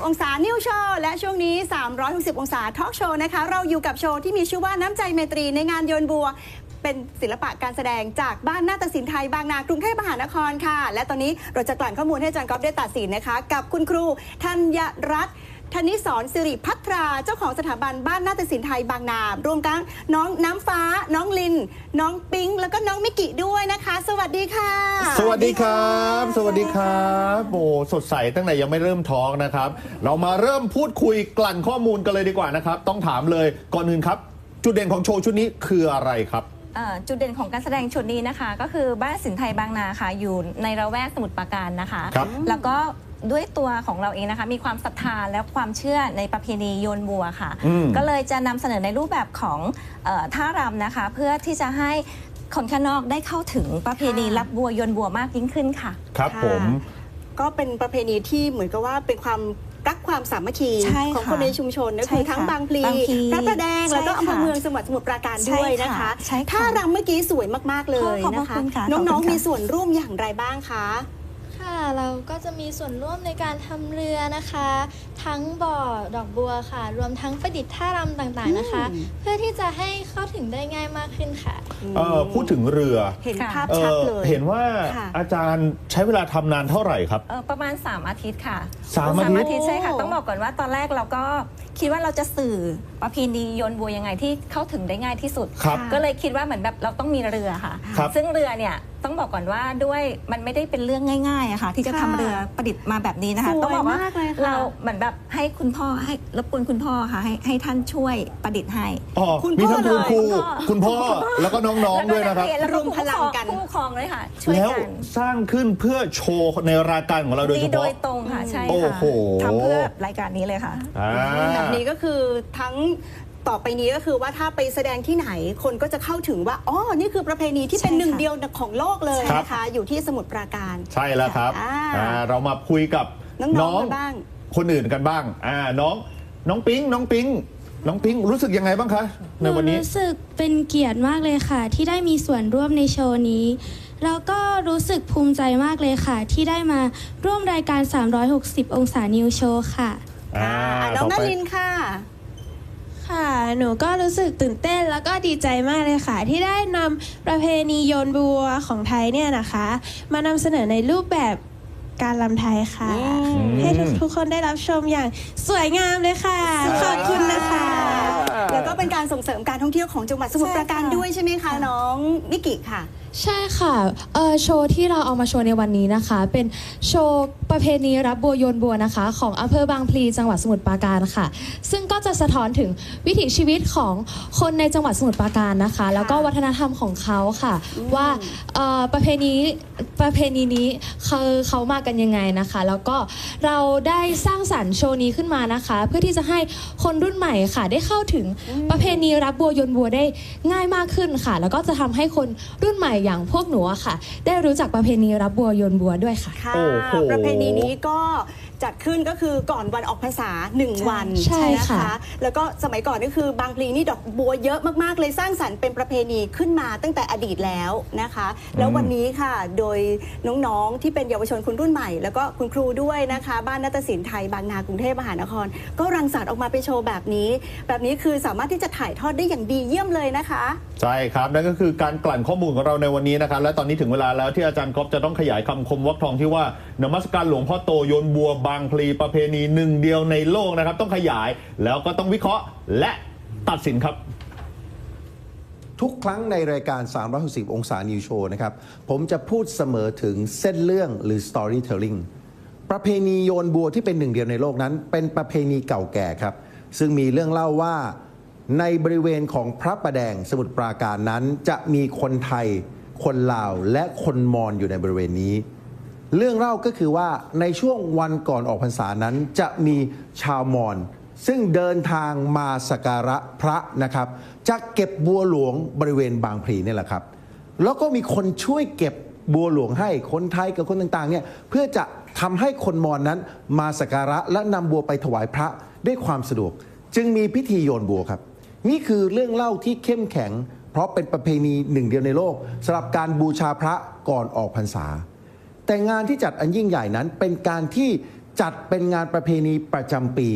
360 องศานิวโชว์และช่วงนี้ 360 องศาทอล์กโชว์นะคะ เราอยู่กับโชว์ที่มีชื่อว่าน้ำใจเมตรีในงานโยนบัว เป็นศิลปะการแสดงจากบ้านนาฏศิลป์ไทยบางนากรุงเทพมหานครค่ะ และตอนนี้เราจะกลั่นข้อมูลให้อาจารย์ก๊อฟได้ตัดสินนะคะ กับคุณครูธัญรัตน์ ธนิสรสิริพัทรา เจ้าของสถาบันบ้านนาฏศิลป์ไทยบางนารวมทั้งน้องน้ำฟ้า น้องลิน น้องปิ๊งแล้วก็น้องมิกิด้วยนะคะ สวัสดีค่ะ สวัสดีครับ สวัสดีครับโอ้สดใสตั้งแต่ยังไม่เริ่มทอล์กนะครับ เรามาเริ่มพูดคุยกลั่นข้อมูลกันเลยดีกว่านะครับ ต้องถามเลยก่อนอื่นครับ จุดเด่นของโชว์ชุดนี้คืออะไรครับเอ่อจุดเด่นของการแสดงชุดนี้นะคะ ก็คือบ้านสินไทยบางนาค่ะอยู่ในระแวกสมุทรปราการนะคะครับแล้วก็ ด้วยตัวของเราเองนะคะ มีความศรัทธาและความเชื่อในประเพณีโยนบัวค่ะอืมก็เลยจะนำเสนอในรูปแบบของเอ่อท่ารำนะคะ เพื่อที่จะให้คนข้างนอกได้เข้าถึงประเพณีค่ะรับบัวโยนบัวมากยิ่งขึ้นค่ะ ครับค่ะผม ก็เป็นประเพณีที่เหมือนกับว่าเป็นความรักความสามัคคีใช่ของค่ะคนในชุมชนนะใช่คือค่ะทั้งบางพลีบางพลีพระประแดง แล้วก็ใช่อำเภอค่ะเมืองจังหวัดสมุทรปราการด้วยนะคะ ใช่ค่ะท่ารำเมื่อกี้สวยมากๆเลยขอบพระนะคะ คุณค่ะน้องขอบคุณๆค่ะ มีส่วนร่วมอย่างไรบ้างคะ ค่ะเราก็จะมีส่วนร่วมในการทำเรือนะคะ ทั้งบ่อดอกบัวค่ะ รวมทั้งประดิษฐ์ท่ารำต่างๆนะคะ อืม เพื่อที่จะให้เข้าถึงได้ง่ายมากขึ้นค่ะ เอ่อพูดถึงเรือเห็นค่ะภาพเอ่ชัดอเลยเห็นว่าค่ะ อาจารย์ใช้เวลาทำนานเท่าไหร่ครับ เอ่อประมาณ 3 อาทิตย์ค่ะสามอาทิตย์อาทิตย์ใช่ค่ะ ต้องบอกก่อนว่าตอนแรกเราก็ คิดว่าเราจะสื่อประเพณีโยนบัวยังไงที่เข้าถึงได้ง่ายที่สุด ครับ ก็เลยคิดว่าเหมือนแบบเราต้องมีเรือค่ะ ครับ ซึ่งเรือเนี่ยต้องบอกก่อนว่าด้วยมันไม่ได้เป็นเรื่องง่ายๆอะค่ะ ที่จะค่ะทำเรือประดิษฐ์มาแบบนี้นะคะสวยต้องบอกว่ามากเลยค่ะ เราเหมือนแบบให้คุณพ่อให้รบกวนคุณพ่อค่ะให้ให้ท่านช่วยประดิษฐ์ให้ อ๋อคุณมีพ่อทั้งคุณครู เลย คุณพ่อแล้วก็น้องๆด้วยนะครับ แล้วก็กเยแล้วก็รวมพลังกัน ผู้ปครองผู้ปกครองเลยค่ะ ช่วยแล้วกันสร้างขึ้นเพื่อโชว์ในรายการของเราโดยเฉนี่โดพาะ ยตรงค่ะใช่โอ้ค่ะโห ทำเพื่อรายการนี้เลยค่ะ อ่าแบบนี้ก็คือทั้งต่อไปนี้ก็คือว่าถ้าไปแสดงที่ไหนคนก็จะเข้าถึงว่าอ๋อนี่คือประเพณีที่เป็นใช่ค่ะหนึ่งเดียวของโลกเลยครับนะคะอยู่ที่สมุทรปราการ ใช่แล้วครับอ่าอ่าเรามาคุยกับน้องๆกันบ้างคนอื่นกันบ้างอ่าน้องน้องปิ๊งน้องปิ๊งน้องปิ๊งรู้สึกยังไงบ้างคะในวันนี้หรู้สึกเป็นเกียรติมากเลยค่ะ ที่ได้มีส่วนร่วมในโชว์นี้แล้วก็รู้สึกภูมิใจมากเลยค่ะ ที่ได้มาร่วมรายการ 360 องศานิวโชว์ค่ะ อ่าอ่าน้องต่นาไปรินค่ะ ค่ะ หนูก็รู้สึกตื่นเต้นแล้วก็ดีใจมากเลยค่ะ ที่ได้นำประเพณีโยนบัวของไทยเนี่ยนะคะ มานำเสนอในรูปแบบการลำไทยค่ะอืมให้ทุกทุกคนได้รับชมอย่างสวยงามเลยค่ะ ขอบคุณนะคะ แล้วก็เป็นการส่งเสริมการท่องเที่ยวของจังหวัดสมุทรปราการใช่ค่ะ ด้วยใช่ไหมคะน้องมิกิค่ะ ใช่ค่ะเอ่อโชว์ที่เราเอามาโชว์ในวันนี้นะคะ เป็นโชว์ประเพณีรับบัวโยนบัวนะคะ ของอำเภอบางพลีจังหวัดสมุทรปราการค่ะ ซึ่งก็จะสะท้อนถึงวิถีชีวิตของคนในจังหวัดสมุทรปราการนะคะ แล้วก็วัฒนธรรมของเขาค่ะ ว่าเอ่อประเพณีประเพณีนี้เขาเขามากันยังไงนะคะ แล้วก็เราได้สร้างสรรค์โชว์นี้ขึ้นมานะคะ เพื่อที่จะให้คนรุ่นใหม่ค่ะ ได้เข้าถึงประเพณีรับบัวโยนบัวได้ง่ายมากขึ้นค่ะ แล้วก็จะทำให้คนรุ่นใหม่อย่างพวกหนูอะค่ะ ได้รู้จักประเพณีรับบัวโยนบัวด้วยค่ะ ค่ะ โอ้โห ประเพณีนี้ก็จัดขึ้นก็คือก่อนวันออกพรรษาหนึ่งวันใช่นะค่ะคะแล้วก็สมัยก่อนก็คือบางพลีนี่ดอกบัวเยอะมากๆ เลยสร้างสรรค์เป็นประเพณีขึ้นมาตั้งแต่อดีตแล้วนะคะ แล้ววันนี้ค่ะโดยน้องๆที่เป็นเยาวชนคนรุ่นใหม่ แล้วก็คุณครูด้วยนะคะ บ้านนาฏศิลป์ไทยบางนากรุงเทพมหานคร ก็รังสรรค์ออกมาเป็นโชว์แบบนี้ แบบนี้คือสามารถที่จะถ่ายทอดได้อย่างดีเยี่ยมเลยนะคะ ใช่ครับนั่นก็คือการกลั่นข้อมูลของเราในวันนี้นะครับ และตอนนี้ถึงเวลาแล้วที่อาจารย์ก๊อฟจะต้องขยายคำคมวักทองที่ว่านมัสการหลวงพ่อโตโยนบัวบางพลีประเพณีหนึ่งเดียวในโลกนะครับ ต้องขยายแล้วก็ต้องวิเคราะห์และตัดสินครับ ทุกครั้งในรายการ 360 องศานิวโชว์นะครับ ผมจะพูดเสมอถึงเส้นเรื่องหรือ storytelling ประเพณีโยนบัวที่เป็นหนึ่งเดียวในโลกนั้น เป็นประเพณีเก่าแก่ครับ ซึ่งมีเรื่องเล่าว่าในบริเวณของพระประแดงสมุทรปราการนั้นจะมีคนไทย คนลาวและคนมอญอยู่ในบริเวณนี้ เรื่องเล่าก็คือว่าในช่วงวันก่อนออกพรรษานั้นจะมีชาวมอญซึ่งเดินทางมาสักการะพระนะครับ จะเก็บบัวหลวงบริเวณบางพลีนี่แหละครับ แล้วก็มีคนช่วยเก็บบัวหลวงให้คนไทยกับคนต่างๆเนี่ยเพื่อจะทำให้คนมอญนั้นมาสักการะและนำบัวไปถวายพระด้วยความสะดวก จึงมีพิธีโยนบัวครับ นี่คือเรื่องเล่าที่เข้มแข็ง เพราะเป็นประเพณีหนึ่งเดียวในโลกสำหรับการบูชาพระก่อนออกพรรษา แต่งานที่จัดอันยิ่งใหญ่นั้นเป็นการที่จัดเป็นงานประเพณีประจำปี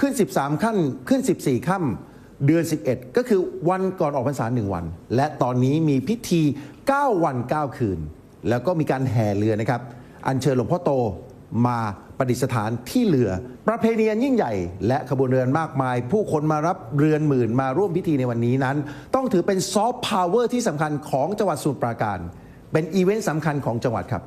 ขึ้น 13ขั้นขึ้น 14ค่ำเดือน 11 ก็คือวันก่อนออกพรรษาหนึ่งวัน และตอนนี้มีพิธี 9 วัน 9 คืน แล้วก็มีการแห่เรือนะครับ อัญเชิญหลวงพ่อโต มาประดิษฐานที่เรือ ประเพณีอันยิ่งใหญ่ และขบวนเรือนมากมาย ผู้คนมารับเรือนหมื่นมาร่วมพิธีในวันนี้นั้น ต้องถือเป็นซอฟต์พาวเวอร์ที่สำคัญของจังหวัดสมุทรปราการ เป็นอีเวนต์สำคัญของจังหวัดครับ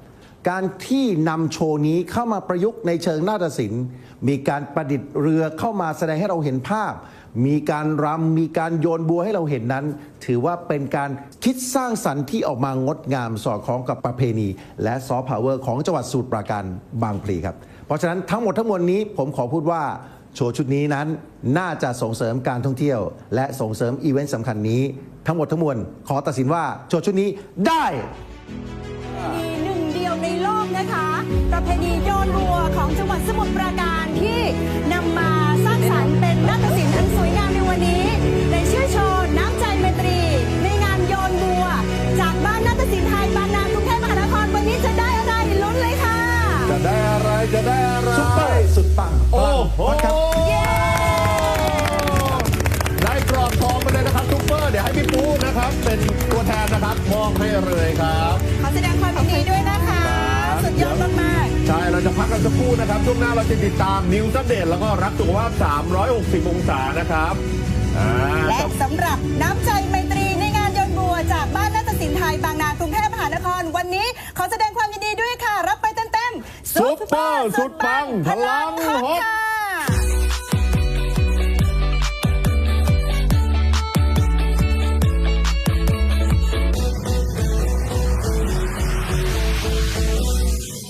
การที่นำโชว์นี้เข้ามาประยุกต์ในเชิงนาฏศิลป์ มีการประดิษฐ์เรือเข้ามาแสดงให้เราเห็นภาพ มีการรำมีการโยนบัวให้เราเห็นนั้น ถือว่าเป็นการคิดสร้างสรรค์ที่ออกมางดงามสอดคล้องกับประเพณี และซอฟต์พาวเวอร์ของจังหวัดสมุทรปราการบางพลีครับ เพราะฉะนั้นทั้งหมดทั้งมวลนี้ผมขอพูดว่าโชว์ชุดนี้นั้นน่าจะส่งเสริมการท่องเที่ยว และส่งเสริมอีเวนต์สำคัญนี้ ทั้งหมดทั้งมวลขอตัดสินว่าโชว์ชุดนี้ได้มีหนึ่งเดียวในโลกนะคะ ประเพณีโยนบัวของจังหวัดสมุทรปราการที่นำมาสร้างสรรค์เป็นนาฏศิลป์อัน วยงามในวันนี้ในชื่อโชว์น้ำใจเมตรี ในงานโยนบัว จากบ้านนาฏศิลป์ไทยบางนากรุงเทพมหานครวันนี้จะได้อะไรลุ้นเลยค่ะ จะได้อะไรจะได้อะไรซุปเปอร์สุดปังโอ้โหครับได้กรอบทองไปเลยนะครับซุปเปอร์เดี๋ยวให้พี่ปูนะครับ เป็นตัวแทนนะครับมอบให้เลย กกันสักครู่นะครับ ช่วงหน้าเราจะติดตามนิวส์อัปเดตแล้วก็รักสุขภาพ 360 องศานะครับอ่าๆและสำหรับน้ำใจไมตรีในงานโยนบัว จากบ้านนาฏศิลป์ไทยบางนากรุงเทพมหานคร วันนี้ขอแสดงความยินดีด้วยค่ะ รับไปเต็มๆซุปเปอร์สุดปังพลังฮอตค่ะ